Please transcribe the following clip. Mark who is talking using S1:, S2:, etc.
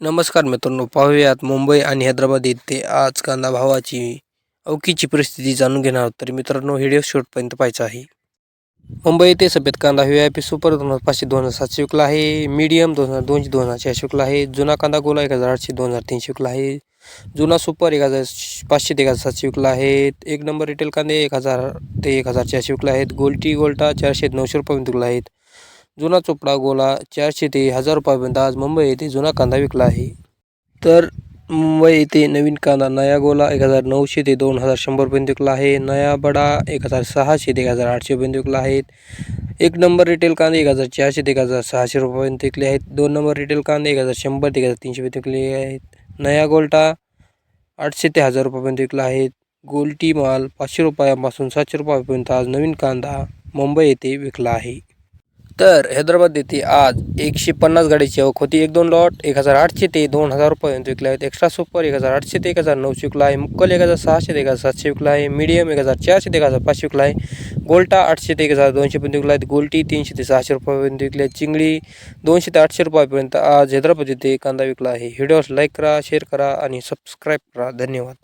S1: नमस्कार मित्रांनो पाहूयात मुंबई आणि हैदराबाद येथे आज कांदा भावाची अवकीची परिस्थिती जाणून घेणार आहोत. तर मित्रांनो व्हिडिओ शेवटपर्यंत पाहायचा आहे. मुंबई येथे सफेद कांदा व्ही आय पी सुपर दोन हजार पाचशे दोन हजार सातशे विकला आहे. मीडियम दोन हजार दोनशे दोन हजार चारशे विकला आहे. जुना कांदा गोला एक हजार आठशे दोन हजार तीनशे विकला आहे. जुना सुपर एक हजार पाचशे ते एक हजार सातशे विकला आहे. एक नंबर रिटेल कांदे एक हजार ते एक हजार चारशे विकला आहेत. गोल्टी गोल्टा चारशे नऊशे रुपयापर्यंत विकला आहेत. जुना चोपडा गोला चारशे ते हजार रुपयापर्यंत आज मुंबई येथे जुना कांदा विकला आहे. तर मुंबई येथे नवीन कांदा नया गोला एक हजार नऊशे ते दोन हजार शंभरपर्यंत विकला आहे. नया बडा एक हजार सहाशे ते एक हजार आठशेपर्यंत विकला आहेत एक नंबर रिटेल कांदे एक हजार चारशे ते एक हजार सहाशे रुपयापर्यंत विकले आहेत. दोन नंबर रिटेल कांदे एक हजार शंभर ते एक हजार तीनशेपर्यंत विकले आहेत. नया गोल्टा आठशे ते हजार रुपयापर्यंत विकला आहे. गोल्टी माल पाचशे रुपयापासून सातशे रुपयापर्यंत आज नवीन कांदा मुंबई येथे विकला आहे. तर हैदराबाद येथे आज एकशे पन्नास गाडीची आवक होती. एक दोन लॉट एक हजार आठशे ते दोन हजार रुपयापर्यंत विकले आहेत. एक्स्ट्रा सुपर एक हजार आठशे ते एक हजार नऊशे विकला आहे. मुक्कल एक हजार सहाशे ते एक हजार सातशे विकला आहे. मीडियम एक हजार चारशे ते एक हजार पाचशे विकला आहे. गोल्टा आठशे ते एक हजार दोनशेपर्यंत विकला आहेत गोल्टी तीनशे ते सहाशे रुपयापर्यंत विकली आहे चिंगडी दोनशे ते आठशे रुपयापर्यंत आज हैदराबाद येथे कांदा विकला आहे. व्हिडिओस लाईक करा शेअर करा आणि सबस्क्राईब करा. धन्यवाद.